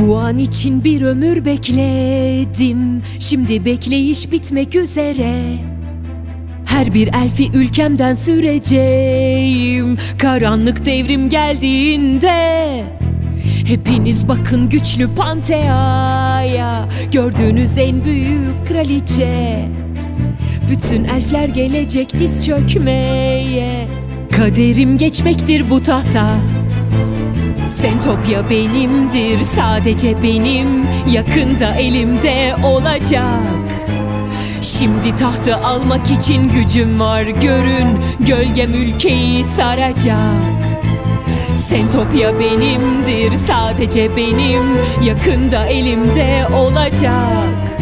Bu an için bir ömür bekledim. Şimdi bekleyiş bitmek üzere. Her bir elfi ülkemden süreceğim. Karanlık devrim geldiğinde Hepiniz bakın güçlü Pantea'ya Gördüğünüz en büyük kraliçe. Bütün elfler gelecek diz çökmeye. Kaderim geçmektir bu tahta Sentopya benimdir sadece benim Yakında elimde olacak. Şimdi tahtı almak için gücüm var görün Gölgem ülkeyi saracak. Sentopya benimdir sadece benim Yakında elimde olacak.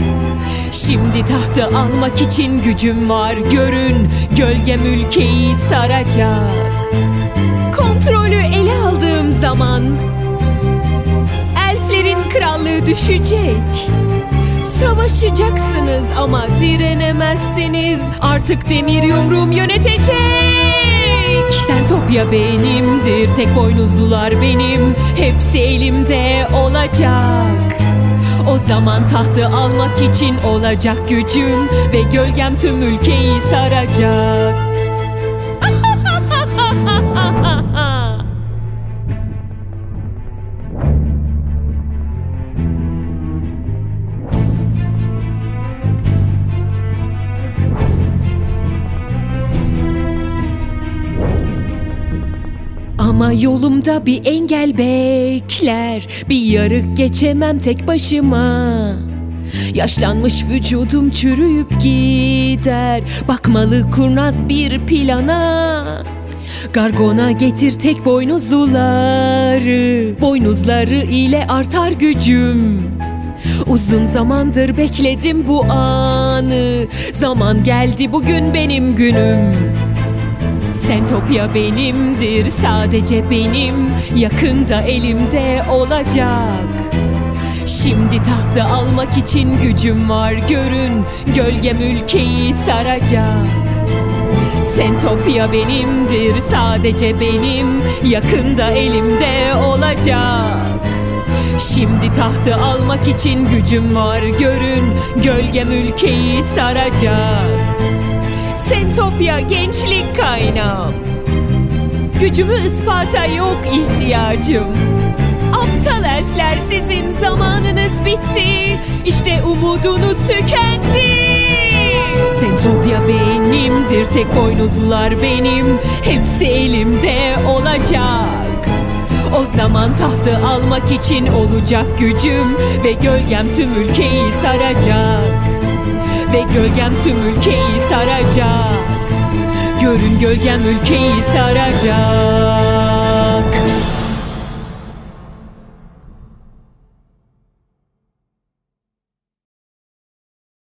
Şimdi tahtı almak için gücüm var görün Gölgem ülkeyi saracak zaman Elflerin krallığı düşecek. Savaşacaksınız ama direnemezseniz Artık demir yumruğum yönetecek. Sentopya benimdir, tek boynuzlular benim Hepsi elimde olacak. O zaman tahtı almak için olacak gücüm Ve gölgem tüm ülkeyi saracak Ama yolumda bir engel bekler. Bir yarık geçemem tek başıma. Yaşlanmış vücudum çürüyüp gider. Bakmalı kurnaz bir plana. Gargona getir tek boynuzluları. Boynuzları ile artar gücüm. Uzun zamandır bekledim bu anı. Zaman geldi bugün benim günüm Sentopya benimdir sadece benim Yakında elimde olacak. Şimdi tahtı almak için gücüm var görün Gölgem ülkeyi saracak. Sentopya benimdir sadece benim Yakında elimde olacak. Şimdi tahtı almak için gücüm var görün Gölgem ülkeyi saracak. Sentopya gençlik Gücümü ispata yok ihtiyacım. Aptal elfler sizin zamanınız bitti. İşte umudunuz tükendi. Sentopya benimdir tek boynuzlular benim. Hepsi elimde olacak. O zaman tahtı almak için olacak gücüm. Ve gölgem tüm ülkeyi saracak. Ve gölgem tüm ülkeyi saracak Görün gölgem ülkeyi saracak